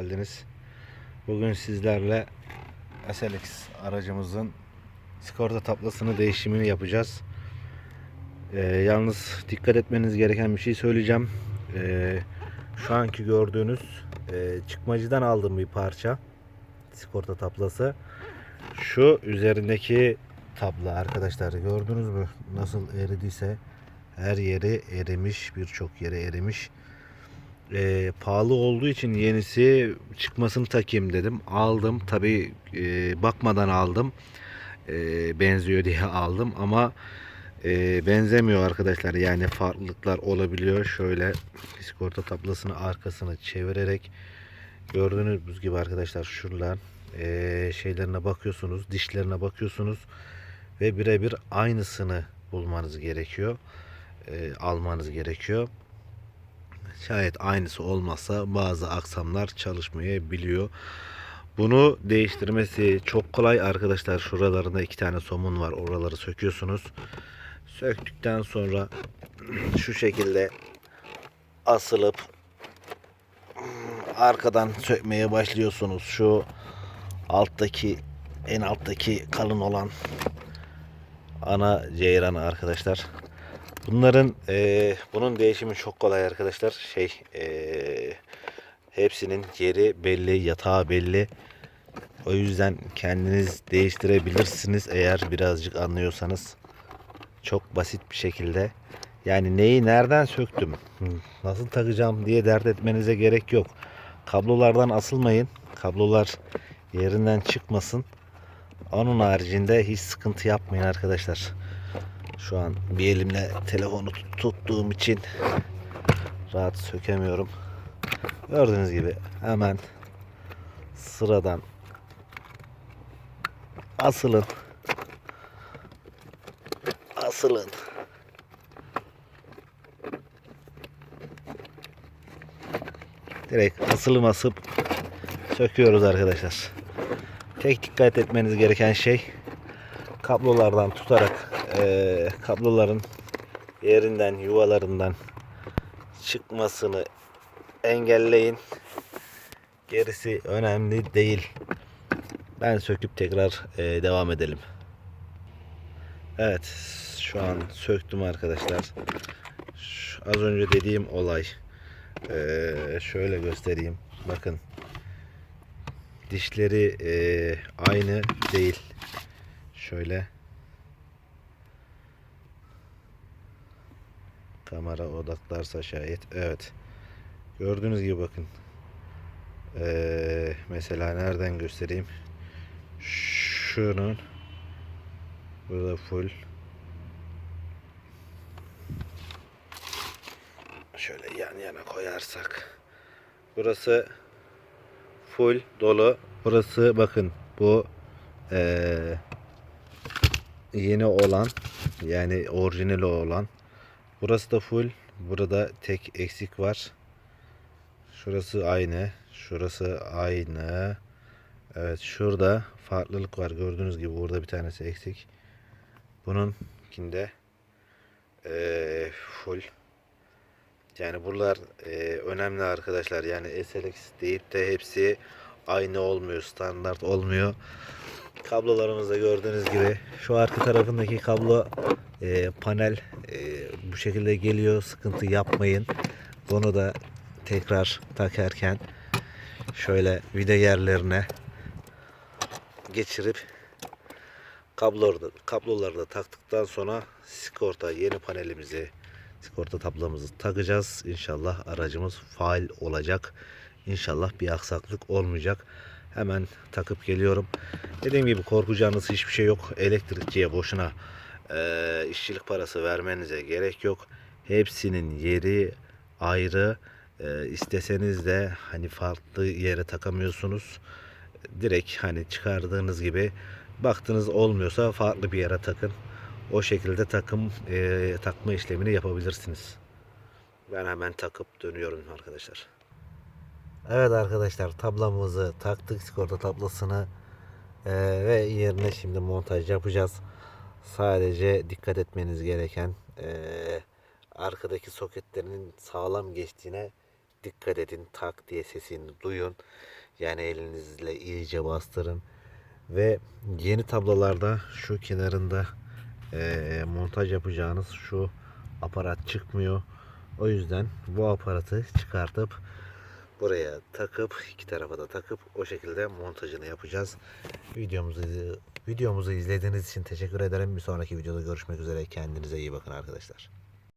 geldiniz. Bugün sizlerle SLX aracımızın sigorta tablasını değişimini yapacağız. Ee, yalnız dikkat etmeniz gereken bir şey söyleyeceğim. Ee, şu anki gördüğünüz e, çıkmacıdan aldığım bir parça sigorta tablası. Şu üzerindeki tabla arkadaşlar gördünüz mü nasıl eridiyse her yeri erimiş birçok yere erimiş e, pahalı olduğu için yenisi çıkmasını takayım dedim. Aldım. Tabi bakmadan aldım. E, benziyor diye aldım ama e, benzemiyor arkadaşlar. Yani farklılıklar olabiliyor. Şöyle sigorta tablasını arkasını çevirerek gördüğünüz gibi arkadaşlar şuradan e, şeylerine bakıyorsunuz. Dişlerine bakıyorsunuz. Ve birebir aynısını bulmanız gerekiyor. E, almanız gerekiyor. Şayet aynısı olmazsa bazı aksamlar çalışmayabiliyor. Bunu değiştirmesi çok kolay arkadaşlar. Şuralarında iki tane somun var. Oraları söküyorsunuz. Söktükten sonra şu şekilde asılıp arkadan sökmeye başlıyorsunuz. Şu alttaki en alttaki kalın olan ana ceyranı arkadaşlar. Bunların e, bunun değişimi çok kolay arkadaşlar. Şey e, hepsinin yeri belli, yatağı belli. O yüzden kendiniz değiştirebilirsiniz eğer birazcık anlıyorsanız. Çok basit bir şekilde. Yani neyi nereden söktüm, nasıl takacağım diye dert etmenize gerek yok. Kablolardan asılmayın. Kablolar yerinden çıkmasın. Onun haricinde hiç sıkıntı yapmayın arkadaşlar. Şu an bir elimle telefonu tut- tuttuğum için rahat sökemiyorum. Gördüğünüz gibi hemen sıradan asılın. Asılın. Direkt asılım asıp söküyoruz arkadaşlar. Tek dikkat etmeniz gereken şey kablolardan tutarak eee, kabloların yerinden yuvalarından çıkmasını engelleyin. Gerisi önemli değil. Ben söküp tekrar eee, devam edelim. Evet, şu an söktüm arkadaşlar. Şu- az önce dediğim olay. Eee, şöyle göstereyim. Bakın. Dişleri eee, aynı değil. Şöyle. Kamera odaklarsa şayet. Evet. Gördüğünüz gibi bakın. Ee, mesela nereden göstereyim? Şunun burada full şöyle yan yana koyarsak burası full dolu burası bakın bu ee, yeni olan yani orijinali olan burası da full. Burada tek eksik var. Şurası aynı. Şurası aynı. Evet şurada farklılık var. Gördüğünüz gibi burada bir tanesi eksik. Bununkinde eee full. Yani buralar eee, önemli arkadaşlar. Yani SLX deyip de hepsi aynı olmuyor standart olmuyor. Kablolarımızda gördüğünüz gibi şu arka tarafındaki kablo e, panel e, bu şekilde geliyor. Sıkıntı yapmayın. Bunu da tekrar takarken şöyle vida yerlerine geçirip kabloları kabloları da taktıktan sonra sigorta yeni panelimizi sigorta tablamızı takacağız. İnşallah aracımız faal olacak. İnşallah bir aksaklık olmayacak. Hemen takıp geliyorum. Dediğim gibi korkacağınız hiçbir şey yok. Elektrikçiye boşuna e, işçilik parası vermenize gerek yok. Hepsinin yeri ayrı. E, isteseniz de hani farklı yere takamıyorsunuz. Direkt hani çıkardığınız gibi baktınız olmuyorsa farklı bir yere takın. O şekilde takım e, takma işlemini yapabilirsiniz. Ben hemen takıp dönüyorum arkadaşlar. Evet arkadaşlar tablamızı taktık sigorta tablasını ee, ve yerine şimdi montaj yapacağız. Sadece dikkat etmeniz gereken ee, arkadaki soketlerin sağlam geçtiğine dikkat edin tak diye sesini duyun. Yani elinizle iyice bastırın. Ve yeni tablolarda şu kenarında eee, montaj yapacağınız şu aparat çıkmıyor. O yüzden bu aparatı çıkartıp buraya takıp iki tarafa da takıp o şekilde montajını yapacağız. Videomuzu videomuzu izlediğiniz için teşekkür ederim. Bir sonraki videoda görüşmek üzere. Kendinize iyi bakın arkadaşlar.